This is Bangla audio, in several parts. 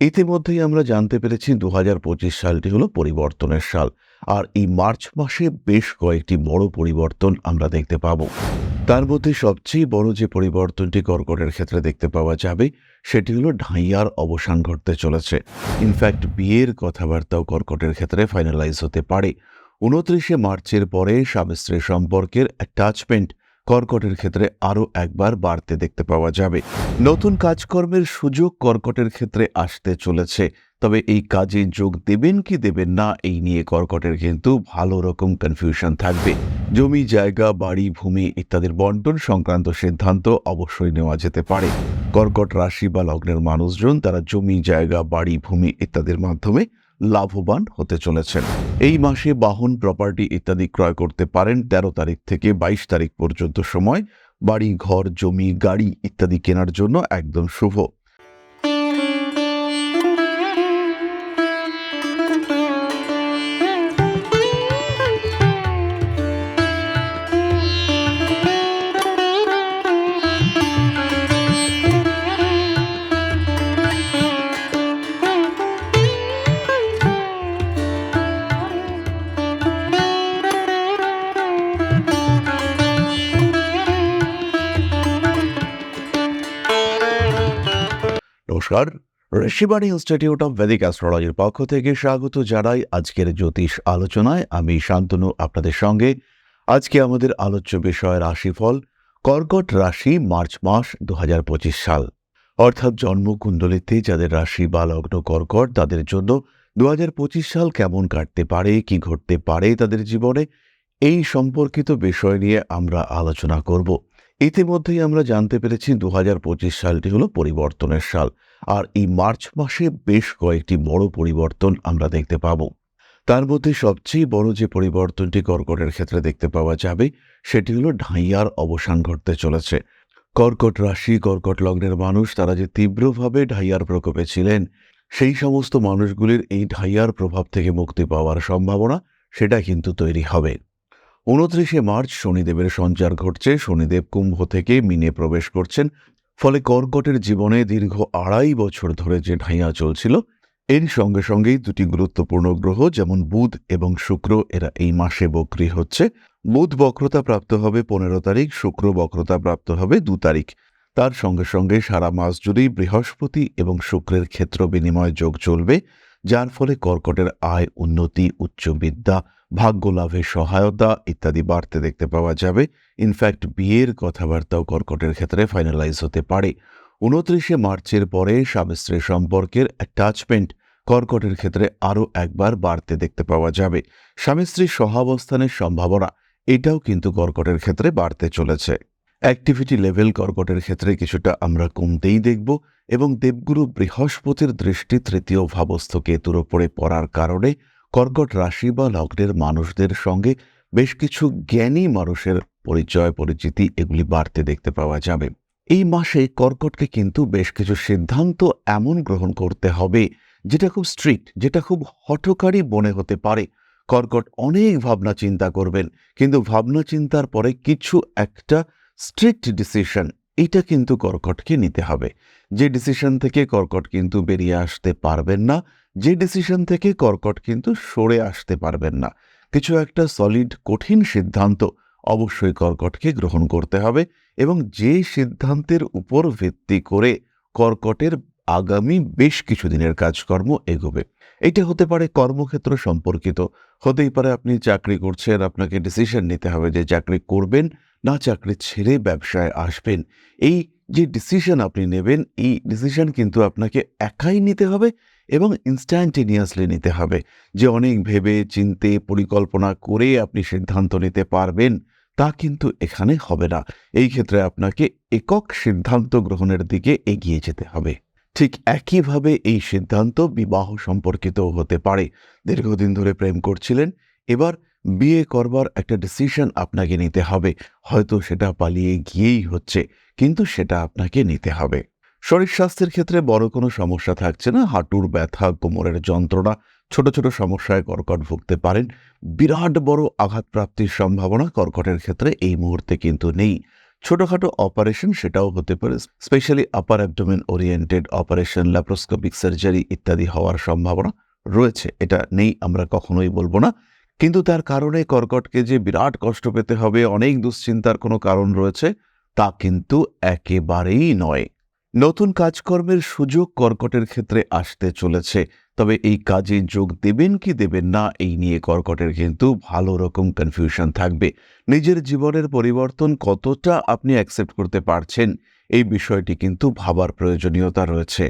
ইতিমধ্যেই আমরা জানতে পেরেছি দু হাজার পঁচিশ সালটি হলো পরিবর্তনের সাল, আর এই মার্চ মাসে বেশ কয়েকটি বড় পরিবর্তন আমরা দেখতে পাব। তার মধ্যে সবচেয়ে বড় যে পরিবর্তনটি কর্কটের ক্ষেত্রে দেখতে পাওয়া যাবে, সেটি হলো ঢাইয়ার অবসান ঘটতে চলেছে। ইনফ্যাক্ট বিয়ের কথাবার্তাও কর্কটের ক্ষেত্রে ফাইনালাইজ হতে পারে। উনত্রিশে মার্চের পরে স্বামী স্ত্রী সম্পর্কের অ্যাটাচমেন্ট কর্কটের ক্ষেত্রে আরও একবার বাড়তে দেখতে পাওয়া যাবে। নতুন কাজকর্মের সুযোগ কর্কটের ক্ষেত্রে আসতে চলেছে। তবে এই কাজে যোগ দেবেন কি দেবেন না, এই নিয়ে কর্কটের কিন্তু ভালো রকম কনফিউশন থাকবে। জমি, জায়গা, বাড়ি, ভূমি ইত্যাদির বন্টন সংক্রান্ত সিদ্ধান্ত অবশ্যই নেওয়া যেতে পারে। কর্কট রাশি বা লগ্নের মানুষজন তারা জমি, জায়গা, বাড়ি, ভূমি ইত্যাদির মাধ্যমে লাভবান হতে চলেছেন। এই মাসে বাহন প্রপার্টি ইত্যাদি ক্রয় করতে পারেন তেরো তারিখ থেকে বাইশ তারিখ পর্যন্ত সময়। বাড়ি, ঘর, জমি, গাড়ি ইত্যাদি কেনার জন্য একদম শুভ। নমস্কার। ঋষিবাণী ইনস্টিটিউট অফ ভেদিক অ্যাস্ট্রোলজির পক্ষ থেকে স্বাগত জানাই আজকের জ্যোতিষ আলোচনায়। আমি শান্তনু, আপনাদের সঙ্গে। আজকে আমাদের আলোচ্য বিষয় রাশিফল, কর্কট রাশি, মার্চ মাস দুহাজার পঁচিশ সাল। অর্থাৎ জন্মকুণ্ডলিতে যাদের রাশি বা লগ্ন কর্কট, তাদের জন্য দু হাজার পঁচিশ সাল কেমন কাটতে পারে, কি ঘটতে পারে তাদের জীবনে, এই সম্পর্কিত বিষয় নিয়ে আমরা আলোচনা করব। ইতিমধ্যেই আমরা জানতে পেরেছি দু হাজার পঁচিশ সালটি হলো পরিবর্তনের সাল। আর এই মার্চ মাসে বেশ কয়েকটি বড় পরিবর্তন আমরা দেখতে পাব। তার মধ্যে সবচেয়ে বড় যে পরিবর্তনটি কর্কটের ক্ষেত্রে দেখতে পাওয়া যাবে, সেটি হলো ঢাইয়ার অবসান ঘটতে চলেছে। কর্কট রাশি, কর্কট লগ্নের মানুষ, তারা যে তীব্রভাবে ঢাইয়ার প্রকোপে ছিলেন, সেই সমস্ত মানুষগুলির এই ঢাইয়ার প্রভাব থেকে মুক্তি পাওয়ার সম্ভাবনা সেটা কিন্তু তৈরি হবে। উনত্রিশে মার্চ শনিদেবের সঞ্চার ঘটছে। শনিদেব কুম্ভ থেকে মিনে প্রবেশ করছেন। ফলে কর্কটের জীবনে দীর্ঘ আড়াই বছর ধরে যে ঢাইয়া চলছিল, এর সঙ্গে সঙ্গেই দুটি গুরুত্বপূর্ণ গ্রহ যেমন বুধ এবং শুক্র, এরা এই মাসে বক্রী হচ্ছে। বুধ বক্রতা প্রাপ্ত হবে পনেরো তারিখ, শুক্র বক্রতা প্রাপ্ত হবে দু তারিখ। তার সঙ্গে সঙ্গে সারা মাস জুড়েই বৃহস্পতি এবং শুক্রের ক্ষেত্র বিনিময় যোগ চলবে। যার ফলে কর্কটের আয়, উন্নতি উচ্চ বিদ্যা ভাগ্য লাভের সহায়তা ইত্যাদি বাড়তে দেখতে পাওয়া যাবে। ইনফ্যাক্ট বিয়ের কথাবার্তাও কর্কটের ক্ষেত্রে ফাইনালাইজ হতে পারে। উনত্রিশে মার্চের পরে স্বামী স্ত্রী সম্পর্কের অ্যাটাচমেন্ট কর্কটের ক্ষেত্রে আরও একবার বাড়তে দেখতে পাওয়া যাবে। স্বামী স্ত্রীর সহাবস্থানের সম্ভাবনা, এটাও কিন্তু কর্কটের ক্ষেত্রে বাড়তে চলেছে। অ্যাক্টিভিটি লেভেল কর্কটের ক্ষেত্রে কিছুটা আমরা কমতেই দেখব এবং দেবগুরু বৃহস্পতির দৃষ্টি তৃতীয় ভাবস্থ কেতুর ওপরে পড়ার কারণে কর্কট রাশি বা লগ্নের মানুষদের সঙ্গে বেশ কিছু জ্ঞানী মানুষের পরিচয় পরিচিতি এগুলি বাড়তে দেখতে পাওয়া যাবে। এই মাসে কর্কটকে কিন্তু বেশ কিছু সিদ্ধান্ত এমন গ্রহণ করতে হবে যেটা খুব স্ট্রিক্ট যেটা খুব হঠকারী মনে হতে পারে। কর্কট অনেক ভাবনা চিন্তা করবেন, কিন্তু ভাবনা চিন্তার পরে কিছু একটা স্ট্রিক্ট ডিসিশন এটা কিন্তু কর্কটকে নিতে হবে। যে ডিসিশন থেকে কর্কট কিন্তু বেরিয়ে আসতে পারবেন না, যে ডিসিশন থেকে কর্কট কিন্তু সরে আসতে পারবেন না। কিছু একটা সলিড কঠিন সিদ্ধান্ত অবশ্যই কর্কটকে গ্রহণ করতে হবে এবং যে সিদ্ধান্তের উপর ভিত্তি করে কর্কটের আগামী বেশ কিছু দিনের কাজকর্ম এগোবে। এটা হতে পারে কর্মক্ষেত্র সম্পর্কিত। হতেই পারে আপনি চাকরি করছেন, আপনাকে ডিসিশন নিতে হবে যে চাকরি করবেন না চাকরি ছেড়ে ব্যবসায় আসবেন। এই যে ডিসিশন আপনি নেবেন, এই ডিসিশন কিন্তু আপনাকে একাই নিতে হবে এবং ইনস্ট্যান্টেনিয়াসলি নিতে হবে। যে অনেক ভেবে চিনতে, পরিকল্পনা করে আপনি সিদ্ধান্ত নিতে পারবেন, তা কিন্তু এখানে হবে না। এই ক্ষেত্রে আপনাকে একক সিদ্ধান্ত গ্রহণের দিকে এগিয়ে যেতে হবে। ঠিক একইভাবে এই সিদ্ধান্ত বিবাহ সম্পর্কিতও হতে পারে। দীর্ঘদিন ধরে প্রেম করছিলেন, এবার বিয়ে করবার একটা ডিসিশন আপনাকে নিতে হবে। হয়তো সেটা পালিয়ে গিয়েই হচ্ছে, কিন্তু সেটা আপনাকে নিতে হবে। শরীর স্বাস্থ্যের ক্ষেত্রে বড় কোনো সমস্যা থাকছে না। হাঁটুর ব্যথা, কোমরের যন্ত্রণা, ছোট ছোট সমস্যায় কর্কট ভুগতে পারেন। বিরাট বড় আঘাতপ্রাপ্তির সম্ভাবনা কর্কটের ক্ষেত্রে এই মুহূর্তে কিন্তু নেই। ছোটখাটো অপারেশন সেটাও হতে পারে specially upper abdomen oriented operation laparoscopic surgery ইত্যাদি হওয়ার সম্ভাবনা রয়েছে। এটা নেই, আমরা কখনোই বলব না। কিন্তু তার কারণে কর্কটকে যে বিরাট কষ্ট পেতে হবে, অনেক দুশ্চিন্তার কোনো কারণ রয়েছে, তা কিন্তু একেবারেই নয়। নতুন কাজকর্মের সুযোগ কর্কটের ক্ষেত্রে আসতে চলেছে। তবে এই কাজে যোগ দেবেন কি দেবেন না, এই নিয়ে কর্কটের কিন্তু ভালো রকম কনফিউশন থাকবে। নিজের জীবনের পরিবর্তন কতটা আপনি অ্যাকসেপ্ট করতে পারছেন, এই বিষয়টি কিন্তু ভাবার প্রয়োজনীয়তা রয়েছে।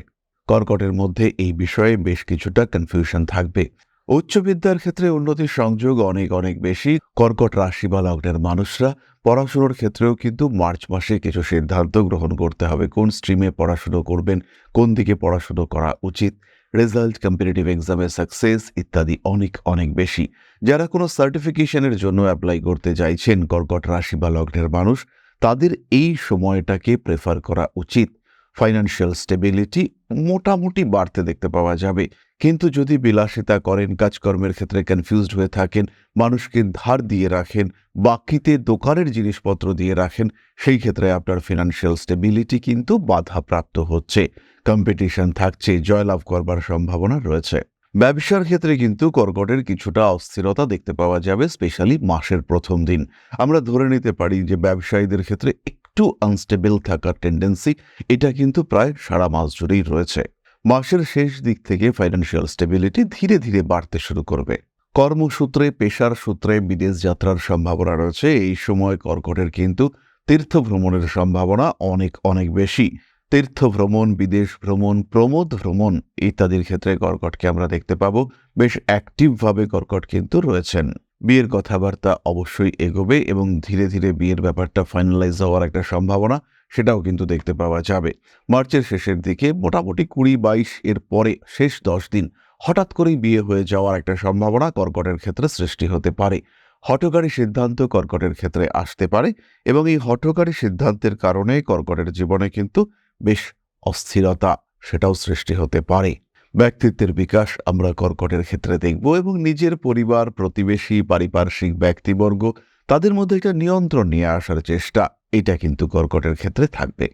কর্কটের মধ্যে এই বিষয়ে বেশ কিছুটা কনফিউশন থাকবে। উচ্চবিদ্যার ক্ষেত্রে উন্নতির সংযোগ অনেক অনেক বেশি। কর্কট রাশি বা লগ্নের মানুষরা পড়াশুনোর ক্ষেত্রেও কিন্তু মার্চ মাসে কিছু সিদ্ধান্ত গ্রহণ করতে হবে। কোন স্ট্রিমে পড়াশুনো করবেন, কোন দিকে পড়াশুনো করা উচিত রেজাল্ট কম্পিটিটিভ এক্সামে সাকসেস ইত্যাদি অনেক অনেক বেশি। যারা কোনো সার্টিফিকেশনের জন্য অ্যাপ্লাই করতে চাইছেন, কর্কট রাশি বা লগ্নের মানুষ, তাদের এই সময়টাকে প্রেফার করা উচিত। ফাইন্যান্সিয়াল স্টেবিলিটি মোটামুটি বাড়তে দেখতে পাওয়া যাবে। কিন্তু যদি বিলাসিতা করেন, কাজকর্মের ক্ষেত্রে কনফিউজড হয়ে থাকেন, মানুষকে ধার দিয়ে রাখেন, বাকিতে দোকানের জিনিসপত্র দিয়ে রাখেন, সেই ক্ষেত্রে আপনার ফিনান্সিয়াল স্টেবিলিটি কিন্তু বাধাপ্রাপ্ত হচ্ছে। কম্পিটিশন থাকছে, জয়লাভ করবার সম্ভাবনা রয়েছে। ব্যবসার ক্ষেত্রে কিন্তু কর্কটের কিছুটা অস্থিরতা দেখতে পাওয়া যাবে স্পেশালি মাসের প্রথম দিন। আমরা ধরে নিতে পারি যে ব্যবসায়ীদের ক্ষেত্রে একটু আনস্টেবল থাকার টেন্ডেন্সি এটা কিন্তু প্রায় সারা মাস জুড়েই রয়েছে। মাসের শেষ দিক থেকে ফাইন্যান্সিয়াল স্টেবিলিটি ধীরে ধীরে বাড়তে শুরু করবে। কর্মসূত্রে, পেশার সূত্রে, বিদেশ যাত্রার সম্ভাবনা রয়েছে। এই সময় কর্কটের কিন্তু তীর্থ ভ্রমণের সম্ভাবনা অনেক অনেক বেশি। তীর্থ ভ্রমণ বিদেশ ভ্রমণ প্রমোদ ভ্রমণ ইত্যাদির ক্ষেত্রে কর্কটকে আমরা দেখতে পাবো। বেশ অ্যাক্টিভভাবে কর্কট কিন্তু রয়েছেন। বিয়ের কথাবার্তা অবশ্যই এগোবে এবং ধীরে ধীরে বিয়ের ব্যাপারটা ফাইনালাইজ হওয়ার একটা সম্ভাবনা সেটাও কিন্তু দেখতে পাওয়া যাবে। মার্চের শেষের দিকে মোটামুটি কুড়ি বাইশ এর পরে শেষ দশ দিন হঠাৎ করেই বিয়ে হয়ে যাওয়ার একটা সম্ভাবনা কর্কটের ক্ষেত্রে সৃষ্টি হতে পারে। হঠকারী সিদ্ধান্ত কর্কটের ক্ষেত্রে আসতে পারে এবং এই হঠকারী সিদ্ধান্তের কারণে কর্কটের জীবনে কিন্তু বেশ অস্থিরতা সেটাও সৃষ্টি হতে পারে। ব্যক্তিত্বের বিকাশ আমরা কর্কটের ক্ষেত্রে দেখব এবং নিজের পরিবার, প্রতিবেশী, পারিপার্শ্বিক ব্যক্তিবর্গ, তাদের মধ্যে একটা নিয়ন্ত্রণ নিয়ে আসার চেষ্টা, এটা কিন্তু কর্কটের ক্ষেত্রে থাকবে।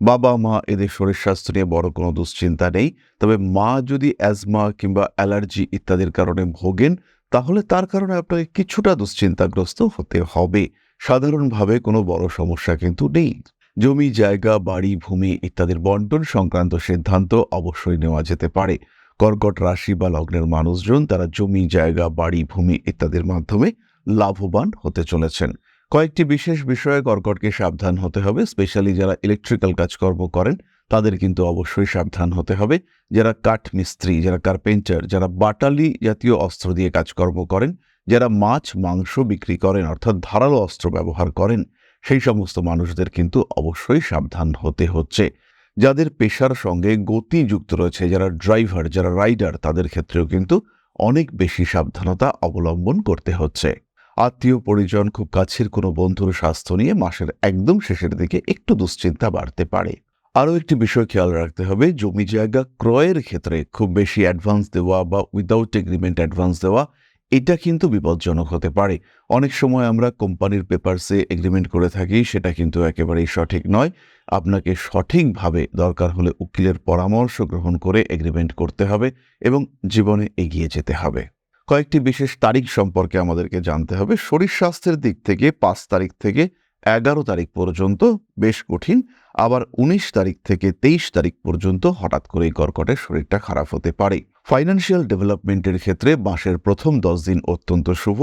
বাবা, মা, এদের শরীর স্বাস্থ্য নিয়ে বড় কোনো দুশ্চিন্তা নেই, তবে মা যদি অ্যাজমা কিংবা অ্যালার্জি ইত্যাদির কারণে ভোগেন, তাহলে তার কারণে আপনাকে কিছুটা দুশ্চিন্তাগ্রস্ত হতে হবে। সাধারণভাবে কোনো বড় সমস্যা কিন্তু নেই। জমি, জায়গা, বাড়ি, ভূমি ইত্যাদির বন্টন সংক্রান্ত সিদ্ধান্ত অবশ্যই নেওয়া যেতে পারে। কর্কট রাশি বা লগ্নের মানুষজন তারা জমি, জায়গা, বাড়ি, ভূমি ইত্যাদির মাধ্যমে লাভবান হতে চলেছেন। কয়েকটি বিশেষ বিষয়ে কর্কটকে সাবধান হতে হবে। স্পেশালি যারা ইলেকট্রিক্যাল কাজকর্ম করেন, তাদের কিন্তু অবশ্যই সাবধান হতে হবে। যারা কাঠ মিস্ত্রি যারা কার্পেন্টার, যারা বাটালি জাতীয় অস্ত্র দিয়ে কাজকর্ম করেন, যারা মাছ, মাংস বিক্রি করেন, অর্থাৎ ধারালো অস্ত্র ব্যবহার করেন সেই সমস্ত মানুষদের কিন্তু অবশ্যই সাবধান হতে হচ্ছে। যাদের পেশার সঙ্গে গতি যুক্ত রয়েছে, যারা ড্রাইভার, যারা রাইডার, তাদের ক্ষেত্রেও কিন্তু অনেক বেশি সাবধানতা অবলম্বন করতে হচ্ছে। আত্মীয় পরিজন, খুব কাছের কোনো বন্ধুর স্বাস্থ্য নিয়ে মাসের একদম শেষের দিকে একটু দুশ্চিন্তা বাড়তে পারে। আরও একটি বিষয় খেয়াল রাখতে হবে, জমি জায়গা ক্রয়ের ক্ষেত্রে খুব বেশি অ্যাডভান্স দেওয়া বা উইদাউট এগ্রিমেন্ট অ্যাডভান্স দেওয়া এটা কিন্তু বিপজ্জনক হতে পারে। অনেক সময় আমরা কোম্পানির পেপারসে এগ্রিমেন্ট করে থাকি, সেটা কিন্তু একেবারেই সঠিক নয়। আপনাকে সঠিকভাবে দরকার হলে উকিলের পরামর্শ গ্রহণ করে এগ্রিমেন্ট করতে হবে এবং জীবনে এগিয়ে যেতে হবে। কয়েকটি বিশেষ তারিখ সম্পর্কে আমাদেরকে জানতে হবে। শরীর স্বাস্থ্যের দিক থেকে পাঁচ তারিখ থেকে এগারো তারিখ পর্যন্ত বেশ কঠিন, আবার উনিশ তারিখ থেকে তেইশ তারিখ পর্যন্ত হঠাৎ করেই কর্কটের শরীরটা খারাপ হতে পারে। ফাইন্যান্সিয়াল ডেভেলপমেন্টের ক্ষেত্রে মাসের প্রথম দশ দিন অত্যন্ত শুভ।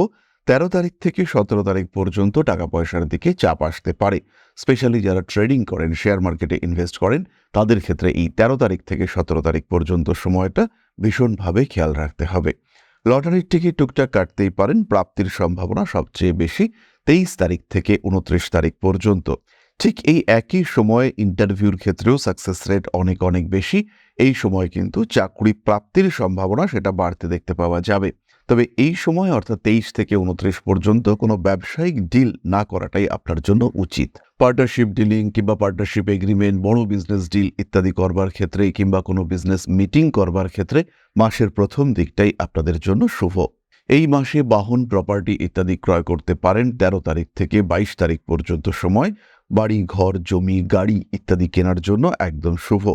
তেরো তারিখ থেকে সতেরো তারিখ পর্যন্ত টাকা পয়সার দিকে চাপ আসতে পারে। স্পেশালি যারা ট্রেডিং করেন শেয়ার মার্কেটে ইনভেস্ট করেন, তাদের ক্ষেত্রে এই তেরো তারিখ থেকে সতেরো তারিখ পর্যন্ত সময়টা ভীষণভাবে খেয়াল রাখতে হবে। লটারির টিকিট টুকটাক কাটতেই পারেন, প্রাপ্তির সম্ভাবনা সবচেয়ে বেশি তেইশ তারিখ থেকে উনত্রিশ তারিখ পর্যন্ত। ঠিক এই একই সময়ে ইন্টারভিউর ক্ষেত্রেও সাকসেস রেট অনেক অনেক বেশি। এই সময় কিন্তু চাকরি প্রাপ্তির সম্ভাবনা সেটা বাড়তে দেখতে পাওয়া যাবে। তবে এই সময় অর্থাৎ তেইশ থেকে উনত্রিশ পর্যন্ত কোনো ব্যবসায়িক ডিল না করাটাই আপনার জন্য উচিত। পার্টনারশিপ ডিলিং কিংবা পার্টনারশিপ এগ্রিমেন্ট, বড় বিজনেস ডিল ইত্যাদি করবার ক্ষেত্রে কিংবা কোনো বিজনেস মিটিং করবার ক্ষেত্রে মাসের প্রথম দিকটাই আপনাদের জন্য শুভ। এই মাসে বাহন, প্রপার্টি ইত্যাদি ক্রয় করতে পারেন তেরো তারিখ থেকে বাইশ তারিখ পর্যন্ত সময়। বাড়ি, ঘর, জমি, গাড়ি ইত্যাদি কেনার জন্য একদম শুভ।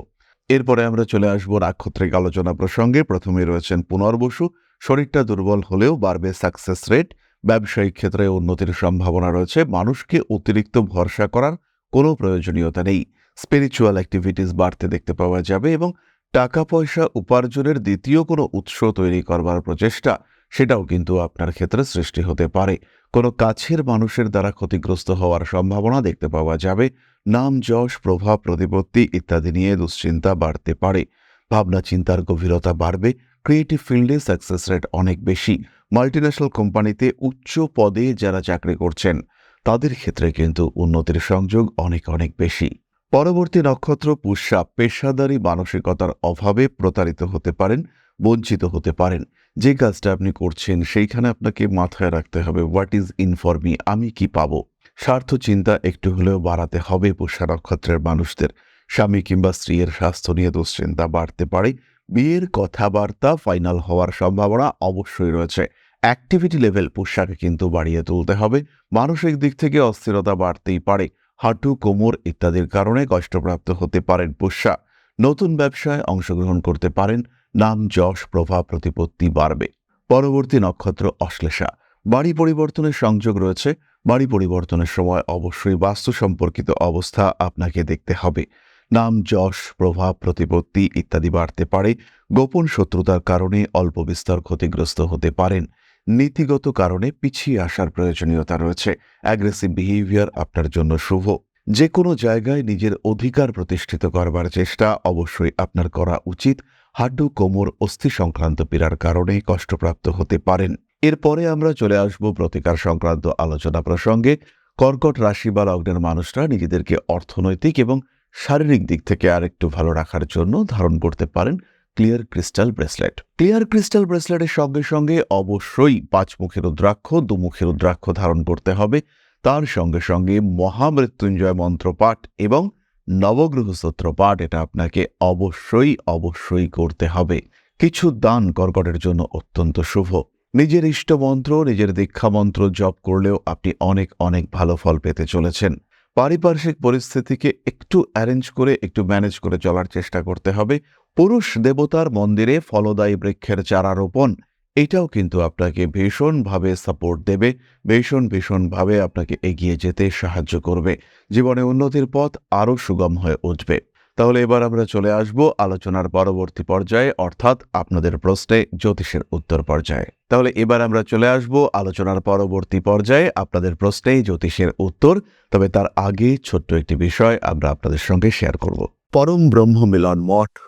এরপরে আমরা চলে আসব নাক্ষত্রিক আলোচনা প্রসঙ্গে। প্রথমে রয়েছেন পুনর্বসু শরীরটা দুর্বল হলেও বাড়বে সাকসেস রেট ব্যবসায়িক ক্ষেত্রে উন্নতির সম্ভাবনা রয়েছে। মানুষকে অতিরিক্ত ভরসা করার কোনো প্রয়োজনীয়তা নেই। স্পিরিচুয়াল অ্যাক্টিভিটিস বাড়তে দেখতে পাওয়া যাবে এবং টাকা পয়সা উপার্জনের দ্বিতীয় কোনো উৎস তৈরি করবার প্রচেষ্টা, সেটাও কিন্তু আপনার ক্ষেত্রে সৃষ্টি হতে পারে। কোনো কাছের মানুষের দ্বারা ক্ষতিগ্রস্ত হওয়ার সম্ভাবনা দেখতে পাওয়া যাবে। নাম যশ, প্রভাব, প্রতিপত্তি ইত্যাদি নিয়ে দুশ্চিন্তা বাড়তে পারে। ভাবনা, চিন্তার গভীরতা বাড়বে। ক্রিয়েটিভ ফিল্ডে সাকসেস রেট অনেক বেশি। মাল্টিন্যাশনাল কোম্পানিতে উচ্চ পদে যারা চাকরি করছেন, তাদের ক্ষেত্রে কিন্তু উন্নতির সংযোগ অনেক অনেক বেশি। পরবর্তী নক্ষত্র পুষ্যা পেশাদারি মানসিকতার অভাবে প্রতারিত হতে পারেন, বঞ্চিত হতে পারেন। যে কাজটা আপনি করছেন, সেইখানে আপনাকে মাথায় রাখতে হবে হোয়াট ইজ ইন মি আমি কি পাবো? স্বার্থ চিন্তা একটু হলেও বাড়াতে হবে পুষ্যা নক্ষত্রের মানুষদের। স্বামী কিংবা স্ত্রীর স্বাস্থ্য নিয়ে দুশ্চিন্তা বাড়তে পারে। বিয়ের কথাবার্তা ফাইনাল হওয়ার সম্ভাবনা অবশ্যই রয়েছে। অ্যাক্টিভিটি লেভেল পুষ্যাকে কিন্তু বাড়িয়ে তুলতে হবে। মানসিক দিক থেকে অস্থিরতা বাড়তেই পারে। হাঁটু, কোমর ইত্যাদির কারণে কষ্টপ্রাপ্ত হতে পারেন পুষ্যা নতুন ব্যবসায় অংশগ্রহণ করতে পারেন। নাম, যশ, প্রভাব, প্রতিপত্তি বাড়বে। পরবর্তী নক্ষত্র অশ্লেষা। বাড়ি পরিবর্তনের সংযোগ রয়েছে। বাড়ি পরিবর্তনের সময় অবশ্যই বাস্তু সম্পর্কিত অবস্থা আপনাকে দেখতে হবে। নাম, যশ, প্রভাব, প্রতিপত্তি ইত্যাদি বাড়তে পারে। গোপন শত্রুতার কারণে অল্প বিস্তর ক্ষতিগ্রস্ত হতে পারেন। নীতিগত কারণে পিছিয়ে আসার প্রয়োজনীয়তা রয়েছে। অ্যাগ্রেসিভ বিহেভিয়ার আপনার জন্য শুভ। যে কোনো জায়গায় নিজের অধিকার প্রতিষ্ঠিত করবার চেষ্টা অবশ্যই আপনার করা উচিত। হাড্ডু, কোমর, অস্থি সংক্রান্ত পীড়ার কারণে কষ্টপ্রাপ্ত হতে পারেন। এরপরে আমরা চলে আসব প্রতিকার সংক্রান্ত আলোচনা প্রসঙ্গে। কর্কট রাশি বা লগ্নের মানুষরা নিজেদেরকে অর্থনৈতিক এবং শারীরিক দিক থেকে আরেকটু ভালো রাখার জন্য ধারণ করতে পারেন clear crystal bracelet. Clear crystal ব্রেসলেটের সঙ্গে সঙ্গে অবশ্যই পাঁচ পাঁচমুখী রুদ্রাক্ষ দুমুখী রুদ্রাক্ষ ধারণ করতে হবে। তার সঙ্গে সঙ্গে মহামৃত্যুঞ্জয় মন্ত্র পাঠ এবং নবগ্রহ স্তোত্র পাঠ এটা আপনাকে অবশ্যই অবশ্যই করতে হবে। কিছু দান কর্কটের জন্য অত্যন্ত শুভ। নিজের ইষ্টমন্ত্র, নিজের দীক্ষা মন্ত্র জপ করলেও আপনি অনেক অনেক ভালো ফল পেতে চলেছেন। পারিপার্শ্বিক পরিস্থিতিকে একটু অ্যারেঞ্জ করে, একটু ম্যানেজ করে চলার চেষ্টা করতে হবে। পুরুষ দেবতার মন্দিরে ফলদায়ী বৃক্ষের চারা রোপণ, এটাও কিন্তু আপনাকে ভীষণভাবে সাপোর্ট দেবে, ভীষণ, ভীষণভাবে আপনাকে এগিয়ে যেতে সাহায্য করবে। জীবনে উন্নতির পথ আরও সুগম হয়ে উঠবে। তাহলে এবার আমরা চলে আসব আলোচনার পরবর্তী পর্যায়ে, অর্থাৎ আপনাদের প্রশ্নে জ্যোতিষের উত্তর পর্যায়ে। তাহলে এবার আমরা চলে আসব আলোচনার পরবর্তী পর্যায়ে, আপনাদের প্রশ্নে জ্যোতিষের উত্তর, তবে তার আগে ছোট্ট একটি বিষয় আমরা আপনাদের সঙ্গে শেয়ার করব। পরম ব্রহ্ম মিলন মঠ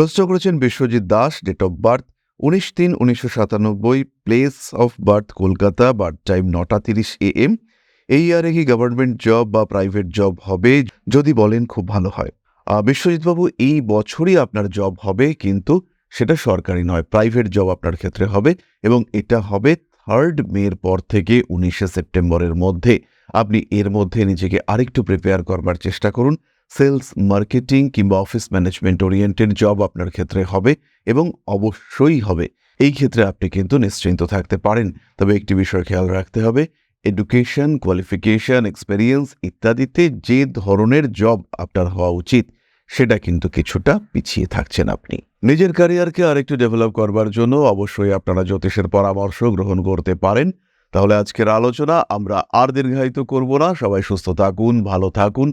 প্রশ্ন করেছেন Biswajit Das date of birth, উনিশ তিন উনিশশো সাতানব্বই place of birth Kolkata birth time নটা তিরিশ এ এম এই ইয়ারে কি গভর্নমেন্ট জব বা প্রাইভেট জব হবে? যদি বলেন, খুব ভালো হয়। বিশ্বজিৎবাবু, এই বছরই আপনার জব হবে, কিন্তু সেটা সরকারি নয় প্রাইভেট জব আপনার ক্ষেত্রে হবে এবং এটা হবে থার্ড মের পর থেকে উনিশে সেপ্টেম্বরের মধ্যে। আপনি এর মধ্যে নিজেকে আরেকটু প্রিপেয়ার করবার চেষ্টা করুন। সেলস, মার্কেটিং কিংবা অফিস ম্যানেজমেন্ট ওরিয়েন্টেড জব আপনার ক্ষেত্রে হবে এবং অবশ্যই হবে। এই ক্ষেত্রে আপনি কিন্তু নিশ্চিন্ত থাকতে পারেন। তবে একটি বিষয় খেয়াল রাখতে হবে এডুকেশন কোয়ালিফিকেশন এক্সপেরিয়েন্স ইত্যাদিতে যে ধরনের জব আপনার হওয়া উচিত, সেটা কিন্তু কিছুটা পিছিয়ে থাকছেন আপনি। নিজের ক্যারিয়ারকে আরেকটু ডেভেলপ করবার জন্য অবশ্যই আপনারা জ্যোতিষের পরামর্শ গ্রহণ করতে পারেন। তাহলে আজকের আলোচনা আমরা আর দীর্ঘায়িত করব না। সবাই সুস্থ থাকুন, ভালো থাকুন।